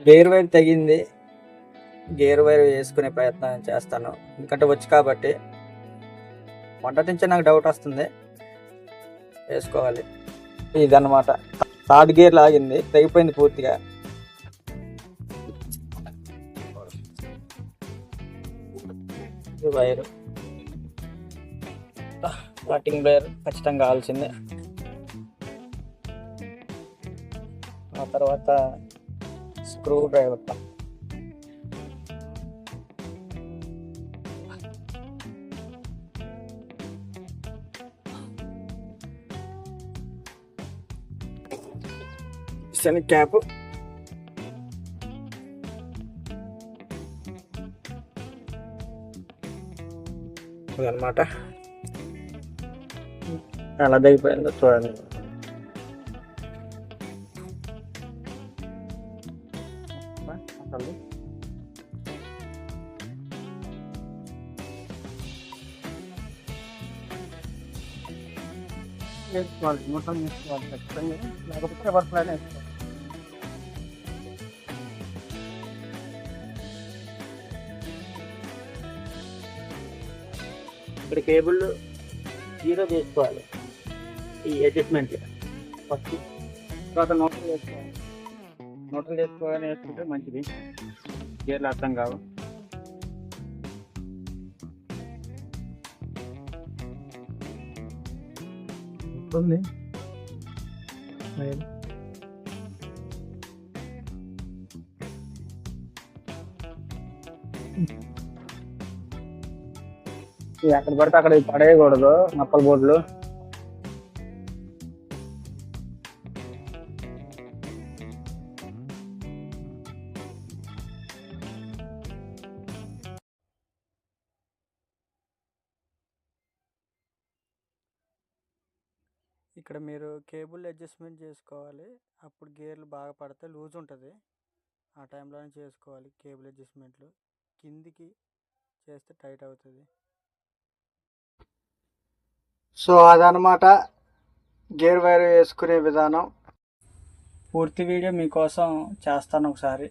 Gear wire తెగింది. Gear wire వేసుకునే ప్రయత్నం చేస్తాను. ఎందుకంటే వచ్చి కాబట్టి. మొదటి నుంచే నాకు డౌట్ వస్తుంది. వేసుకోవాలి. ఇదన్నమాట. థర్డ్ గేర్ లాగింది. తెగిపోయింది పూర్తిగా. వైర్. కటింగ్ వైర్ ఖచ్చితంగా కావాల్సిందే. ఆ తర్వాత స్క్రూ డ్రైవర్ శని క్యాప్ అదనమాట ఎలా దిగిపోయిందో చూడండి అసలు వేసుకోవాలి మొత్తం వేసుకోవాలి ఖచ్చితంగా. లేకపోతే రివర్స్ ప్లాన్ వేసుకోవాలి. ఇక్కడ కేబుల్ జీరో చేసుకోవాలి ఈ అడ్జస్ట్మెంట్ ఫస్ట్ తర్వాత నోట్లు వేసుకోవాలి. నోట్లు వేసుకోవాలని వేసుకుంటే మంచిది. గేర్లు అర్థం కావు. ఉంది ఎక్కడ పడితే అక్కడ పడేయకూడదు నప్పల బోర్డులు. ఇక్కడ మీరు కేబుల్ అడ్జస్ట్మెంట్ చేసుకోవాలి. అప్పుడు గేర్లు బాగా పడితే లూజ్ ఉంటుంది. ఆ టైంలోనే చేసుకోవాలి కేబుల్ అడ్జస్ట్మెంట్లు. కిందికి చేస్తే టైట్ అవుతుంది. సో అదనమాట గేర్ వైర్ వేసుకునే విధానం. పూర్తి వీడియో మీకోసం చేస్తాను ఒకసారి.